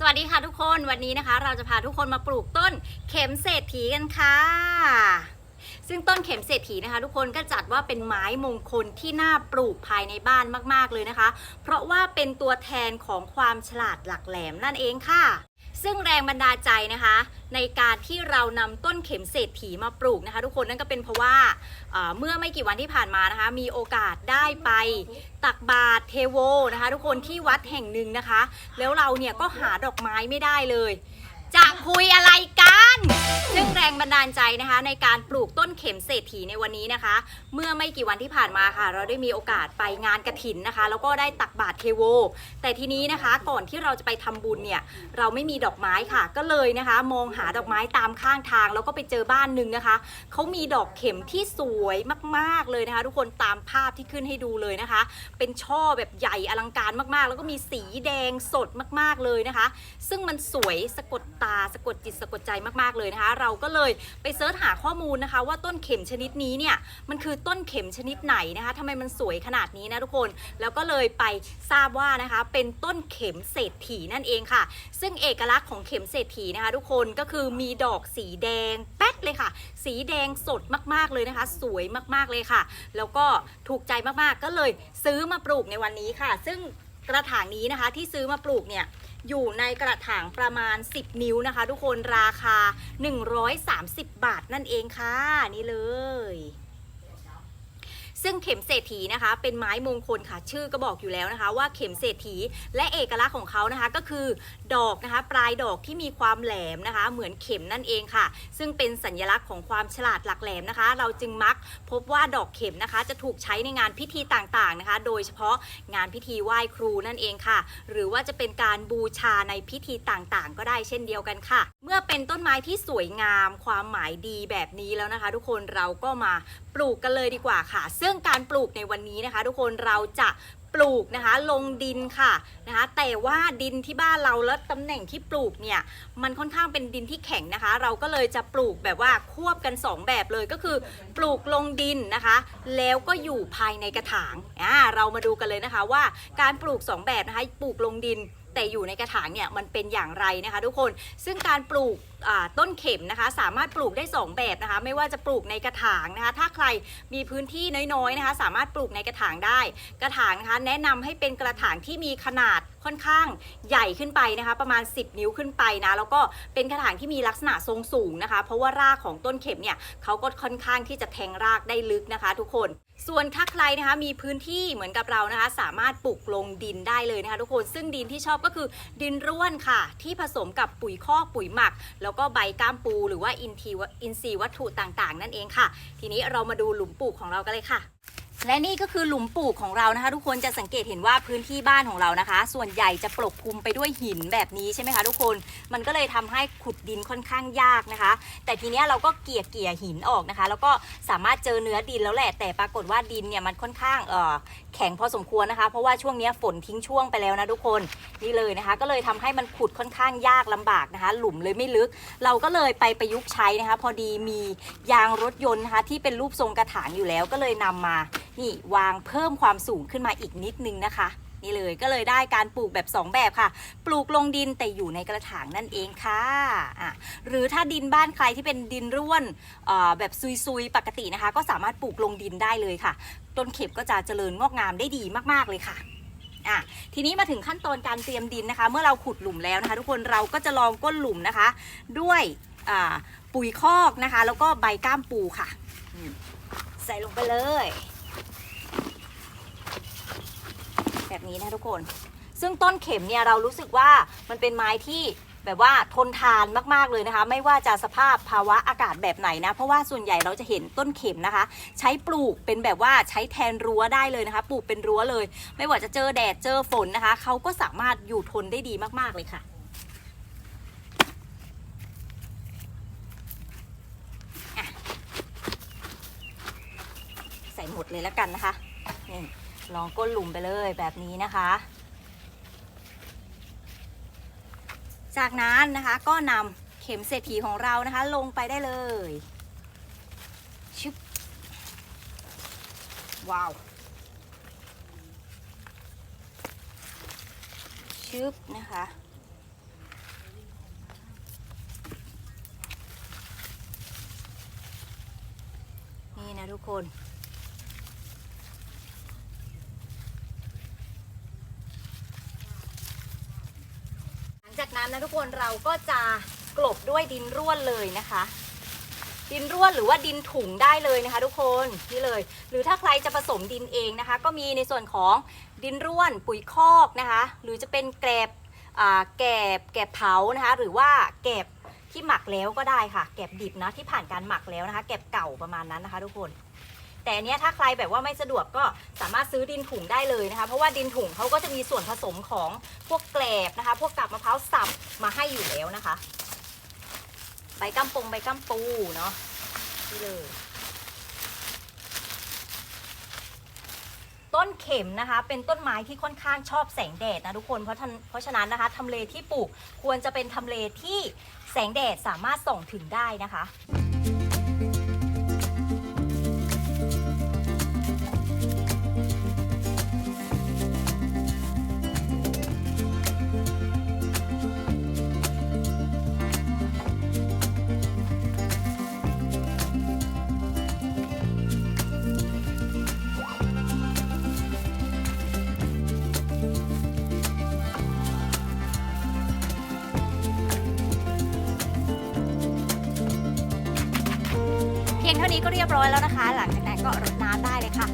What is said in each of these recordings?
สวัสดีค่ะทุกคนวันนี้นะคะ เราจะพาทุกคนมาปลูกต้นเข็มเศรษฐีกันค่ะ ซึ่งต้นเข็มเศรษฐีนะคะ ทุกคนก็จัดว่าเป็นไม้มงคลที่น่าปลูกภายในบ้านมากๆเลยนะคะ เพราะว่าเป็นตัวแทนของความฉลาดหลักแหลมนั่นเองค่ะ ซึ่งแรงบันดาลใจนะคะ ในการที่เรานำต้นเข็มเศรษฐีมาปลูกนะคะ ทุกคนนั่นก็เป็นเพราะว่าเอ่อเมื่อไม่กี่วันที่ผ่านมานะคะ มีโอกาสได้ไปตักบาตรเทโวนะคะ ทุกคนที่วัดแห่งหนึ่งนะคะ แล้วเราเนี่ยก็หาดอกไม้ไม่ได้เลย จะคุยอะไรกัน ซึ่งแรงบันดาลใจนะคะในการปลูกต้นเข็มเศรษฐีในวันนี้นะคะ เมื่อไม่กี่วันที่ผ่านมาค่ะ เราได้มีโอกาสไปงานกระถินนะคะ แล้วก็ได้ตักบาตรเทโว แต่ทีนี้นะคะก่อนที่เราจะไปทำบุญเนี่ยเราไม่มีดอกไม้ค่ะ ก็เลยนะคะ มองหาดอกไม้ตามข้างทาง แล้วก็ไปเจอบ้านหนึ่งนะคะเขามีดอกเข็มที่สวยมากๆเลยนะคะ ทุกคนตามภาพที่ขึ้นให้ดูเลยนะคะ เป็นช่อแบบใหญ่อลังการมากๆ แล้วก็มีสีแดงสดมากๆเลยนะคะ ซึ่งมันสวยสะกดตาสะกดจิตสะกดใจมากๆเลยนะคะ เราก็เลยไปเสิร์ชหาข้อมูลนะคะ ว่าต้นเข็มชนิดนี้เนี่ยมันคือต้นเข็มชนิดไหนนะคะทำไมมันสวยขนาดนี้นะทุกคน แล้วก็เลยไปทราบว่านะคะเป็นต้นเข็มเศรษฐีนั่นเองค่ะ ซึ่งเอกลักษณ์ของเข็มเศรษฐีนะคะ ทุกคนก็คือมีดอกสีแดงแป๊ดเลยค่ะ สีแดงสดมากๆเลยนะคะ สวยมากๆเลยค่ะ แล้วก็ถูกใจมากๆก็เลยซื้อมาปลูกในวันนี้ค่ะ ซึ่งกระถางนี้นะคะที่ซื้อมาปลูกเนี่ย อยู่ในกระถางประมาณ 10 นิ้วนะคะ ทุกคนราคา 130 บาทนั่นเองค่ะ นี่เลย ซึ่งเข็มเศรษฐีนะคะ เป็นไม้มงคลค่ะ ชื่อก็บอกอยู่แล้วนะคะ ว่าเข็มเศรษฐีและเอกลักษณ์ของเขานะคะก็คือดอกนะคะ ปลายดอกที่มีความแหลมนะคะ เหมือนเข็มนั่นเองค่ะ ซึ่งเป็นสัญลักษณ์ของความฉลาดหลักแหลมนะคะ เราจึงมักพบว่าดอกเข็มนะคะ จะถูกใช้ในงานพิธีต่างๆนะคะ โดยเฉพาะงานพิธีไหว้ครูนั่นเองค่ะ หรือว่าจะเป็นการบูชาในพิธีต่างๆ ก็ได้เช่นเดียวกันค่ะ เมื่อเป็นต้นไม้ที่สวยงาม ความหมายดีแบบนี้แล้วนะคะ ทุกคนเราก็มาปลูกกันเลยดีกว่าค่ะซึ่งื่องการปลูกในวันนี้นะคะ ทุกคนเราจะปลูกนะคะลงดินค่ะนะคะ แต่ว่าดินที่บ้านเราแล้วตำแหน่งที่ปลูกเนี่ยมันค่อนข้างเป็นดินที่แข็งนะคะ เราก็เลยจะปลูกแบบว่าควบกัน 2 แบบเลยก็คือ ปลูกลงดินนะคะ แล้วก็อยู่ภายในกระถางอ่าเรามาดูกันเลยนะคะว่าการปลูก 2 แบบนะคะปลูกลงดินแต่อยู่ในกระถางเนี่ยมันเป็นอย่างไรนะคะ ทุกคนซึ่งการปลูกต้นเข็มนะคะ สามารถปลูกได้ 2 แบบนะคะ ไม่ว่าจะปลูกในกระถางนะคะ ถ้าใครมีพื้นที่น้อยๆนะคะ สามารถปลูกในกระถางได้ กระถางนะคะ แนะนำให้เป็นกระถางที่มีขนาดค่อนข้างใหญ่ขึ้นไปนะคะ ประมาณ 10 นิ้วขึ้นไปนะแล้วก็เป็นกระถางที่มีลักษณะทรงสูงนะคะ เพราะว่ารากของต้นเข็มเนี่ยเขาก็ค่อนข้างที่จะแทงรากได้ลึกนะคะ ทุกคนส่วนถ้าใครนะคะมีพื้นที่เหมือนกับเรานะคะ สามารถปลูกลงดินได้เลยนะคะ ทุกคนซึ่งดินที่ชอบก็คือดินร่วนค่ะ ที่ผสมกับปุ๋ยคอกปุ๋ยหมักแล้วแล้วก็ใบก้ามปูหรือว่าอินทีอินทรีย์วัตถุต่างๆ นั่นเองค่ะ ทีนี้เรามาดูหลุมปลูกของเรากันเลยค่ะ และนี่ก็คือหลุมปลูกของเรานะคะ ทุกคนจะสังเกตเห็นว่าพื้นที่บ้านของเรานะคะ ส่วนใหญ่จะปกคลุมไปด้วยหินแบบนี้ใช่ไหมคะทุกคนมันก็เลยทำให้ขุดดินค่อนข้างยากนะคะ แต่ทีเนี้ยเราก็เกลี่ยเกลี่ยหินออกนะคะ แล้วก็สามารถเจอเนื้อดินแล้วแหละแต่ปรากฏว่าดินเนี่ยมันค่อนข้างเอ่อแข็งพอสมควรนะคะ เพราะว่าช่วงเนี้ยฝนทิ้งช่วงไปแล้วนะทุกคนนี่เลยนะคะ ก็เลยทำให้มันขุดค่อนข้างยากลำบากนะคะ หลุมเลยไม่ลึก เราก็เลยไปประยุกต์ใช้นะคะ พอดีมียางรถยนต์นะคะที่เป็นรูปทรงกระถางอยู่แล้วก็เลยนำมา นี่วางเพิ่มความสูงขึ้นมาอีกนิดนึงนะคะ นี่เลยก็เลยได้การปลูกแบบ 2 แบบค่ะ ปลูกลงดินแต่อยู่ในกระถางนั่นเองค่ะอะหรือถ้าดินบ้านใครที่เป็นดินร่วนอ่อแบบซุยๆปกตินะคะ ก็สามารถปลูกลงดินได้เลยค่ะ ต้นเข็มก็จะเจริญงอกงามได้ดีมากๆเลยค่ะอะทีนี้มาถึงขั้นตอนการเตรียมดินนะคะ เมื่อเราขุดหลุมแล้วนะคะ ทุกคนเราก็จะลองก้นหลุมนะคะ ด้วยอ่าปุ๋ยคอกนะคะ แล้วก็ใบก้ามปูค่ะ ใส่ลงไปเลย แบบนี้นะทุกคน ซึ่งต้นเข็มเนี่ยเรารู้สึกว่ามันเป็นไม้ที่แบบว่าทนทานมากๆเลยนะคะ ไม่ว่าจะสภาพภาวะอากาศแบบไหนนะ เพราะว่าส่วนใหญ่เราจะเห็นต้นเข็มนะคะ ใช้ปลูกเป็นแบบว่าใช้แทนรั้วได้เลยนะคะ ปลูกเป็นรั้วเลย ไม่ว่าจะเจอแดดเจอฝนนะคะเขาก็สามารถอยู่ทนได้ดีมากๆเลยค่ะ ใส่หมดเลยแล้วกันนะคะนี่ ลองก้นหลุมไปเลยแบบนี้นะคะ จากนั้นนะคะก็นำเข็มเศรษฐีของเรานะคะ ลงไปได้เลยชึบว้าวชึบนะคะนี่นะทุกคน จากนั้นนะทุกคนเราก็จะกลบด้วยดินร่วนเลยนะคะ ดินร่วนหรือว่าดินถุงได้เลยนะคะ ทุกคนนี่เลย หรือถ้าใครจะผสมดินเองนะคะ ก็มีในส่วนของดินร่วนปุ๋ยคอกนะคะ หรือจะเป็นแกลบอ่าแกบแกบเผานะคะ หรือว่าแกบที่หมักแล้วก็ได้ค่ะ แกบดิบนะที่ผ่านการหมักแล้วนะคะ แกบเก่าประมาณนั้นนะคะ ทุกคน แต่อันเนี้ยถ้าใครแบบว่าไม่สะดวกก็สามารถซื้อดินถุงได้เลยนะคะ เพราะว่าดินถุงเขาก็จะมีส่วนผสมของพวกแกลบนะคะ พวกกาบมะพร้าวสับมาให้อยู่แล้วนะคะ ใบกัมปงใบกัมปูเนาะนี่เลยต้นเข็มนะคะ เป็นต้นไม้ที่ค่อนข้างชอบแสงแดดนะทุกคนเพราะทเพราะฉะนั้นนะคะทำเลที่ปลูกควรจะเป็นทำเลที่แสงแดดสามารถส่องถึงได้นะคะ พียงเท่านี้ก็เรียบร้อยแล้วนะคะ หลังจากนั้นก็รดน้ำได้เลยค่ะ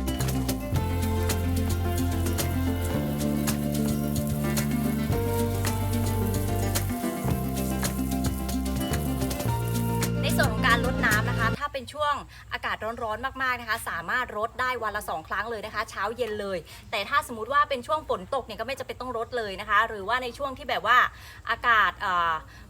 เป็นช่วงอากาศร้อนๆมากๆนะคะ สามารถรดได้วันละสองครั้งเลยนะคะ เช้าเย็นเลย แต่ถ้าสมมติว่าเป็นช่วงฝนตกเนี่ยก็ไม่จะเป็นต้องรดเลยนะคะ หรือว่าในช่วงที่แบบว่าอากาศ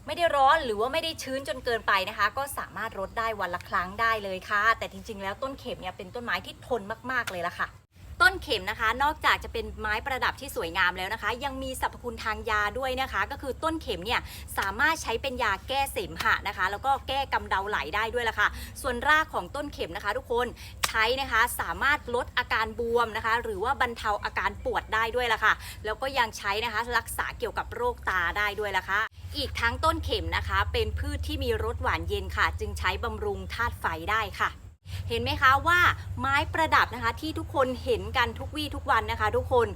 ไม่ได้ร้อนหรือว่าไม่ได้ชื้นจนเกินไปนะคะ ก็สามารถรดได้วันละครั้งได้เลยค่ะ แต่จริงๆ แล้วต้นเข็มเนี่ยเป็นต้นไม้ที่ทนมากๆเลยละค่ะ ต้นเข็มนะคะ นอกจากจะเป็นไม้ประดับที่สวยงามแล้วนะคะ ยังมีสรรพคุณทางยาด้วยนะคะ ก็คือต้นเข็มเนี่ยสามารถใช้เป็นยาแก้เสมหะนะคะ แล้วก็แก้กำเดาไหลได้ด้วยละค่ะ ส่วนรากของต้นเข็มนะคะ ทุกคนใช้นะคะสามารถลดอาการบวมนะคะ หรือว่าบรรเทาอาการปวดได้ด้วยละค่ะ แล้วก็ยังใช้นะคะรักษาเกี่ยวกับโรคตาได้ด้วยละค่ะอีกทั้งต้นเข็มนะคะ เป็นพืชที่มีรสหวานเย็นค่ะ จึงใช้บำรุงธาตุไฟได้ค่ะ เห็นไหมคะว่าไม้ประดับนะคะที่ทุกคนเห็นกันทุกวี่ทุกวันนะคะ ทุกคน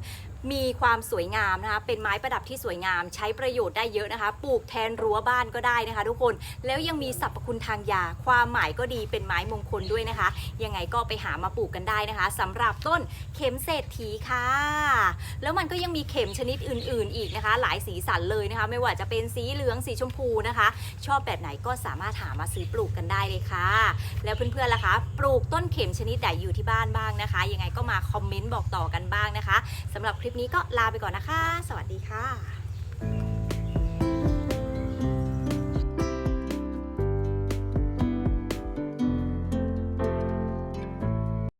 มีความสวยงามนะคะ เป็นไม้ประดับที่สวยงาม ใช้ประโยชน์ได้เยอะนะคะ ปลูกแทนรั้วบ้านก็ได้นะคะ ทุกคน แล้วยังมีสรรพคุณทางยา ความหมายก็ดี เป็นไม้มงคลด้วยนะคะ ยังไงก็ไปหามาปลูกกันได้นะคะสำหรับต้นเข็มเศรษฐีค่ะ แล้วมันก็ยังมีเข็มชนิดอื่น ๆ อีกนะคะ หลายสีสันเลยนะคะ ไม่ว่าจะเป็นสีเหลือง สีชมพูนะคะ ชอบแบบไหนก็สามารถหามาซื้อปลูกกันได้เลยค่ะ แล้วเพื่อนๆล่ะคะ ปลูกต้นเข็มชนิดไหนอยู่ที่บ้านบ้างนะคะ ยังไงก็มาคอมเมนต์บอกต่อกันบ้างนะคะสำหรับคลิลิปนี้ก็ลาไปก่อนนะคะ สวัสดีค่ะ